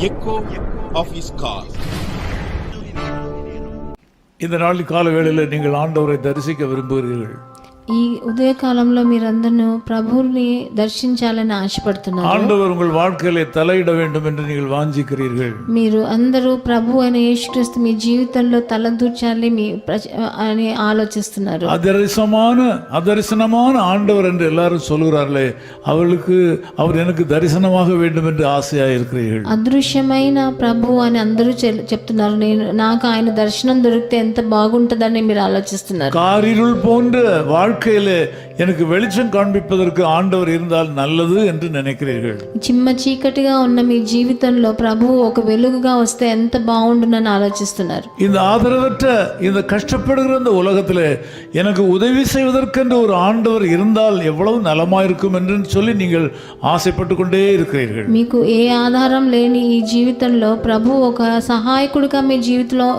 Echo of is call. இந்த நாள் காலவேளையில் நீங்கள் ஆண்டவரை தரிசிக்க விரும்புகிறீர்கள் ఈ ఉదయకాలంలో మీరందరూ ప్రభువుని దర్శించాలని ఆశపడుతున్నారు ஆண்டவர் உங்கள் வாழ்க்கையிலே தலையிட வேண்டும் என்று நீங்கள் வாஞ்சிக்கிறீர்கள் మీరు అందరూ ప్రభు అయిన యేసుక్రీస్తు మీ జీవితంలో తలదూర్చాలి మీ ప్రజ- అని ఆలోచిస్తున్నారు அதரிசமான அதரிசனமான ஆண்டவர் என்று எல்லாரும் சொல்கிறார்களே அவளுக்கு அவர் எனக்கு தரிசனமாக வேண்டும் என்று ஆசையாக இருக்கிறீர்கள் అదృశ్యమైన ప్రభు అని అందరూ చె- చెప్తున్నారు నేను నాకు ఆయన దర్శనం దొరికితే ఎంత బాగుంటుందని మీరు ఆలోచిస్తున్నారు காரிருள் போன்ற வாழ்க்கையிலே எனக்கு வெளிச்சம் காண்பிப்பதற்கு ஆண்டவர் இருந்தால் நல்லது என்று நினைக்கிறீர்கள் చిమ్మ చీకటిగా ఉన్న మీ జీవితంలో ప్రభు ఒక వెలుగుగా వస్తే ఎంత బాగుండునని ఆలోచిస్తున్నారు இந்த ஆதரவற்ற இந்த கஷ்டப்படுகிற இந்த உலகத்தில் எனக்கு உதவி செய்வதற்கென்று ஒரு ஆண்டவர் இருந்தால் எவ்வளவு நலமாயிருக்கும் என்று சொல்லி நீங்கள் ஆசைப்பட்டு கொண்டே இருக்கிறீர்கள் మీకు ఏ ఆధారం లేని ఈ జీవితంలో ప్రభు ఒక సహాయకుడిగా మీ జీవితంలో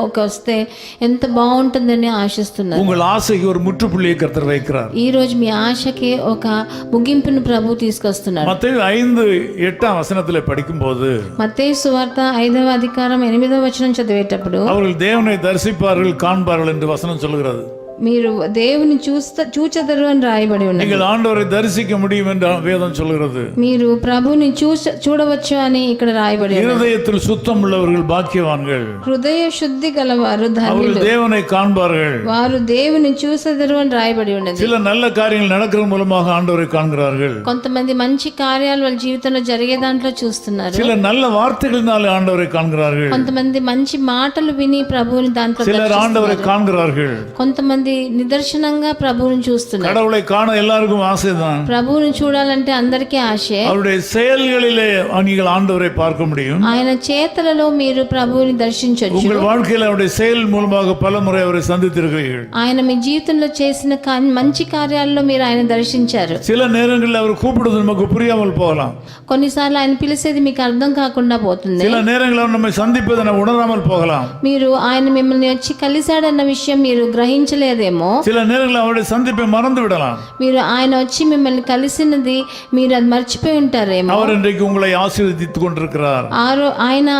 ఒక వస్తే ఎంత బాగుంటుందని ఆశిస్తున్నారు உங்கள் ஆசைக்கு ஒரு முற்றுப்புள்ளியை கர்த்தர் வைக்கிறார் ఈ రోజు మీ ఆశకి ఒక ముగింపును ప్రభు తీసుకొస్తున్నారు மத்திய ஐந்து எட்டாம் வசனத்தில் படிக்கும்போது మత్తయి సువార్త ఐదవ అధికారం ఎనిమిదవ వచనం చదివేటప్పుడు அவர்கள் தேவனை தரிசிப்பார்கள் காண்பார்கள் என்று வசனம் சொல்கிறது మీరు దేవుని చూస్త చూచెదరు అని రాయబడి ఉన్నది நீங்கள் ஆண்டவரை தரிசிக்க முடியும் என்று வேதம் சொல்கிறது మీరు ప్రభుని చూస చూడవచ్చు అని ఇక్కడ రాయబడి ఉన్నది இருதயத்தில் சுத்தம் உள்ளவர்கள் பாக்கியவான்கள் హృదయ శుద్ధి గలవారు ధన్యులు அவர்கள் தேவனை காண்பார்கள் వారు దేవుని చూసెదరు అని రాయబడి ఉన్నది சில நல்ல காரியங்கள் நடக்கிறது மூலமாக ஆண்டவரை காண்கிறார்கள் కొంతమంది మంచి కార్యాలు వాళ్ళ జీవితంలో జరిగే దాంట్లో చూస్తున్నారు சில நல்ல வார்த்தைகளினாலே ஆண்டவரை காண்கிறார்கள் కొంతమంది మంచి మాటలు విని ప్రభువుని దాంట్లో சிலர் ஆண்டவரை காண்கிறார்கள் కొంతమంది నిదర్శనంగా ప్రభువుని చూస్తున్నారు கடவுளை காண எல்லாருக்கும் ஆசைதான் ప్రభువుని చూడాలంటే అందరికీ ఆశే அவருடைய செயல்களிலே நீங்கள் ஆண்டவரை பார்க்க முடியும் ఆయన చేతలలో మీరు ప్రభువుని దర్శించవచ్చు உங்கள் வாழ்க்கையில் அவருடைய செயல் மூலமாக பல முறை அவரை சந்தித்திருக்கிறீர்கள் ఆయన మీ జీవితంలో చేసిన కా- మంచి కార్యాల్లో మీరు ఆయన దర్శించారు சில நேரங்களில் அவர் கூப்பிடுவது நமக்கு புரியாமல் போகலாம் కొన్నిసార్లు ఆయన పిలిచేది మీకు అర్థం కాకుండా పోతుంది சில நேரங்களில் அவர் நம்மை சந்திப்பதை நம்ம உணராமல் போகலாம் మీరు ఆయన మిమ్మల్ని వచ్చి కలిశాడన్న విషయం మీరు గ్రహించలేదేమో சில நேரங்களில் அவருடைய சந்திப்பை மறந்து விடலாம் మీరు ఆయన వచ్చి మిమ్మల్ని కలిసినది మీరు అది మర్చిపోయి ఉంటారేమో அவர் இன்றைக்கு உங்களை ஆசீர்வதித்துக் கொண்டிருக்கிறார் ఆ రో ఆయన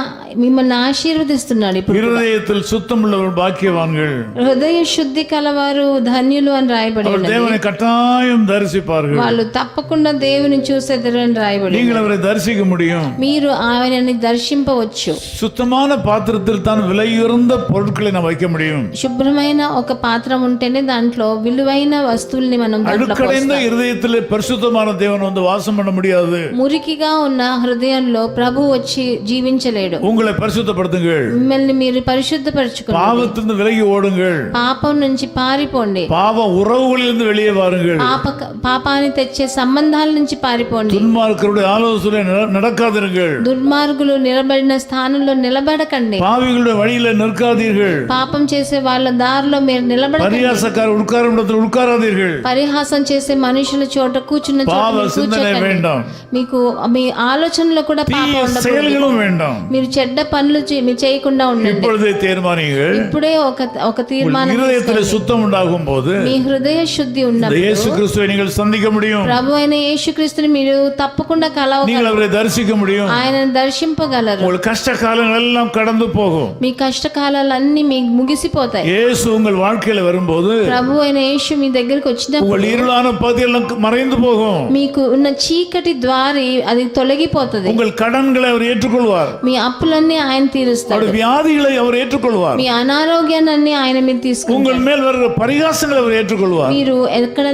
మిమ్మల్ని ఆశీర్వదిస్తున్నాడు ఇప్పుడు இருதயத்தில் சுத்தம் உள்ளவர் பாக்கியவான்கள் హృదయ శుద్ధి కలవారు ధన్యులు అని రాయబడి அவர் ఉన్నది தேவனை கட்டாயம் தரிசிப்பார்கள் వాళ్ళు తప్పకుండా దేవుని చూసేద్దరు అని రాయబడి நீங்கள் அவரை தரிசிக்க முடியும் మీరు ఆయనని దర్శింపవచ్చు சுத்தமான பாத்திரத்தில் தான் விலையுறந்த பொருட்களை நாம் வைக்க முடியும் శుభ్రమైన ఒక పాత్రం ఉంటేనే దాంట్లో విలువైన వస్తువుల్ని మనం దాంట్లో அழுக்கடைந்த இருதயத்தில் பரிசுத்தமான தேவன் வந்து வாசம் பண்ண முடியாது మురికిగా ఉన్న హృదయంలో ప్రభు వచ్చి జీవించలేడు உங்களை பரிசுத்தப்படுத்துங்கள் మిమ్మల్ని మీరు పరిశుద్ధపరచుకోండి பாவத்திலிருந்து விலகி ஓடுங்கள் పాపం నుంచి పారిపోండి பாவ உறவுகளிலிருந்து வெளியே வாருங்கள் పాప పాపాన్ని తెచ్చే సంబంధాల నుంచి పారిపోండి துன்மார்க்கருடைய ஆலோசனை நட- நடக்காதிருங்கள் దుర్మార్గులు నిలబడిన స్థానంలో నిలబడకండి பாவிகளுடைய வழியில நிற்காதீர்கள் పాపం చేసే వాళ్ళ దారిలో మీరు నిలబడకండి பரியாசக்கார உட்காரும் இடத்தில் உட்காராதீர்கள் పరిహాసం చేసే మనుషుల చోట కూర్చున్న చోట பாவ మీరు சிந்தனை కూర్చోకండి வேண்டாம் మీకు మీ ఆలోచనలో కూడా పాపం தீய ఉండకూడదు செயல்களும் வேண்டாம் మీరు చెడ్డ పనులు చే- మీరు చేయకుండా ఉండండి இப்பொழுதே தீர்மானிங்கள் ఇప్పుడే ఒక ఒక తీర్మానం இருதயத்தில் சுத்தம் உண்டாகும் போது మీ హృదయ శుద్ధి இந்த ఉన్నప్పుడు இயேசு கிறிஸ்துவை நீங்கள் சந்திக்க முடியும் ప్రభు అయిన యేసుక్రీస్తుని మీరు తప్పకుండా కలవ நீங்கள் அவரை தரிசிக்க முடியும் ఆయనను దర్శింపగలరు உங்கள் கஷ்ட காலங்கள் எல்லாம் கடந்து போகும் మీ కష్టకాలాలన్నీ మీకు ముగిసిపోతాయి இயேசு உங்கள் வாழ்க்கையில வரும்போது ప్రభు అయిన యేసు మీ దగ్గరికి వచ్చినప్పుడు உங்கள் இருளான பகுதியெல்லாம் மறைந்து போகும் మీకు ఉన్న చీకటి ద్వారి అది తొలగిపోతుంది உங்கள் கடன்களை அவர் ஏற்றுக்கொள்வார் మీ అప్పులన్నీ ఆయన తీరుస్తాడు அவருடைய வியாதிகளை அவர் ஏற்றுக்கொள்வார் మీ అనారోగ్యాన్ని ఆయన మీరు తీసుకుంటారు உங்கள் மேல் வருகிற பரிகாசங்களை அவர் ஏற்றுக்கொள்வார் మీరు ఎక్కడ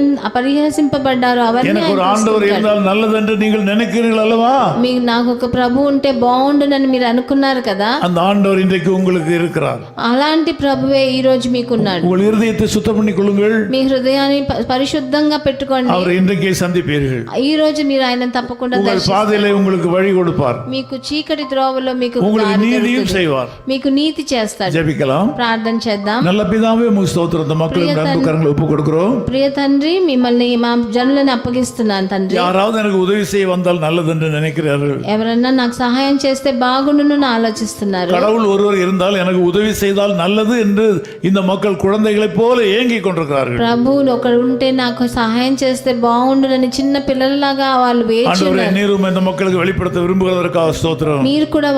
పరిహసింపబడ్డారో అవన్నీ எனக்கு ஒரு ఆయన ஆண்டவர் తీసుకుంటాడు. இருந்தால் நல்லது என்று நீங்கள் நினைக்கிறீர்கள் அல்லவா మీకు నాకు ఒక ప్రభు ఉంటే బాగుండునని మీరు అనుకున్నారు కదా அந்த ஆண்டவர் இன்றைக்கு உங்களுக்கு இருக்கிறார் అలాంటి ప్రభువే ఈ రోజు మీకున్నాడు உங்கள் இருதயத்தை சுத்தம் பண்ணிக் கொள்ளுங்கள் మీ హృదయాన్ని ప- పరిశుద్ధంగా పెట్టుకోండి அவர் இன்றைக்கே சந்திப்பீர்கள் ఈ రోజు మీరు ఆయన తప్పకుండా உங்கள் దర్శిస్తారు பாதையிலே உங்களுக்கு வழி கொடுப்பார் మీకు చీకటి త్రోవలో మీకు உங்களுக்கு దారి நீதியும் దొరుకుతుంది. செய்வார் మీకు నీతి చేస్తాడు ஜெபிக்கலாம் ప్రార్థన చేద్దాం நல்ல பிதாவே உங்க ஸ்தோத்திரம் இந்த மக்களுக்கு அன்பு கரங்களை ஒப்பு கொடுக்கிறோம் ప్రియ తండ్రి మిమ్మల్ని మా జనులను అప్పగిస్తున్నాను తండ్రి யாராவது எனக்கு உதவி செய்ய வந்தால் நல்லது என்று நினைக்கிறார்கள் ఎవరన్నా నాకు సహాయం చేస్తే బాగుండును అని ఆలోచిస్తున్నారు கடவுள் ஒருவர் இருந்தால் எனக்கு உதவி செய்தால் நல்லது என்று இந்த மக்கள் குழந்தைகளைப் போல ஏங்கிக் கொண்டிருக்கிறார்கள் ప్రభు ఒకడు ఉంటే నాకు సహాయం చేస్తే బాగుండునని చిన్న పిల్లలలాగా వాళ్ళు వేచి ஆண்டவரே நீரும் இந்த மக்களுக்கு வெளிப்படுத்த விரும்புகிறதற்காக ஸ்தோத்திரம் మీరు కూడా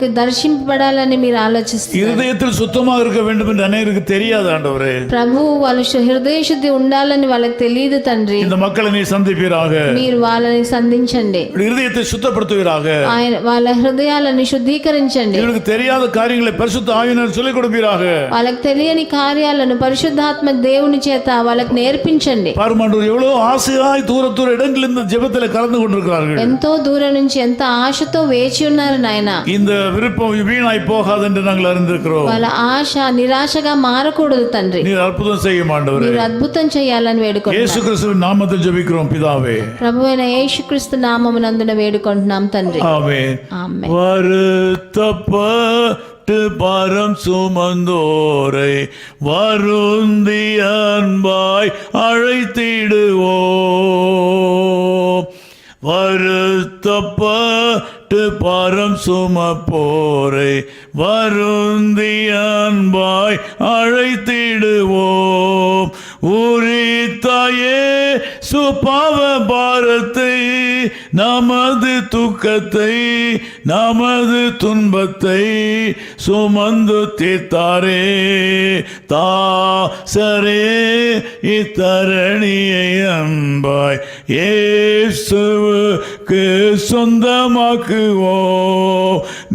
వాళ్ళనికి దర్శింపబడాలని మీరు ఆలోచిస్తారు இருதயத்தில் சுத்தமாக இருக்க வேண்டும் என்று அநேகருக்கு தெரியாது ஆண்டவரே ప్రభు వాళ్ళ శు- హృదయ శుద్ధి ఉండాలని వాళ్ళకి తెలియదు తండ్రి இந்த மக்களை நீ சந்திப்பீராக మీరు వాళ్ళని సంధించండి இருதயத்தை சுத்தப்படுத்துவீராக ఆయన వాళ్ళ హృదయాలని శుద్ధీకరించండి இவனுக்கு தெரியாத காரியங்களை பரிசுத்த ஆவியினர் சொல்லிக் கொடுப்பீராக వాళ్ళకి తెలియని కార్యాలను పరిశుద్ధాత్మ దేవుని చేత వాళ్ళకి నేర్పించండి பாருமாண்டவர் எவ்வளவு ஆசையாய் தூர தூர இடங்களில் இந்த ஜெபத்தில் கலந்து கொண்டிருக்கிறார்கள் ఎంతో దూరం నుంచి ఎంత ఆశతో వేచి ఉన్నారు నాయన இந்த விருப்பம் வீணாய் போகாது என்று நாங்கள் அறிந்திருக்கிறோம் వాళ్ళ ఆశ నిరాశగా మారకూడదు తండ్రి நீர் அற்புதம் செய்ய மாண்டவரே మీరు అద్భుతం చేయాలని వేడుకుంటున్నాం இயேசு கிறிஸ்துவின் நாமத்தில் ஜெபிக்கிறோம் பிதாவே ప్రభు అయిన యేసుక్రీస్తు నామమునందున వేడుకుంటున్నాం తండ్రి ஆமென் ఆమె வருத்தப்பட்டு பரம் சுமந்தோரை வருந்தி அன்பாய் அழைத்திடுவோம் வருத்தப்பட்டு பட்டு பாரம் சுமப்போரை வருந்தி அன்பாய் அழைத்திடுவோம். உரித்தாயே சுபாவ பாரத்தை நமது துக்கத்தை நமது துன்பத்தை சுமந்து தீர்த்தாரே. தாசரே இத்தரணியை அன்பாய் ஏசுவுக்கு சொந்தமாக்குவோ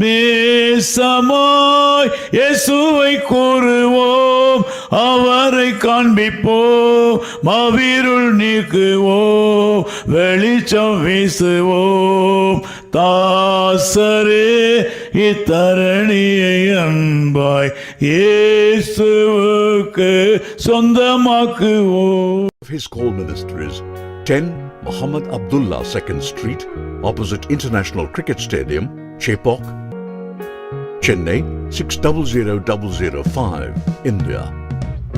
நேசமாய் இயேசுவை கூறுவோம். அவரை காண்பிப்போம் மாவீருள் நீக்குவோம் வெளிச்சம் வீசுவோம் தாசரே இத்தரணியை அன்பாய் இயேசுவுக்கு சொந்தமாக்குவோம் of his call ministries 10 Muhammad Abdullah 2nd Street, opposite International Cricket Stadium, Chepok, Chennai 600005, India.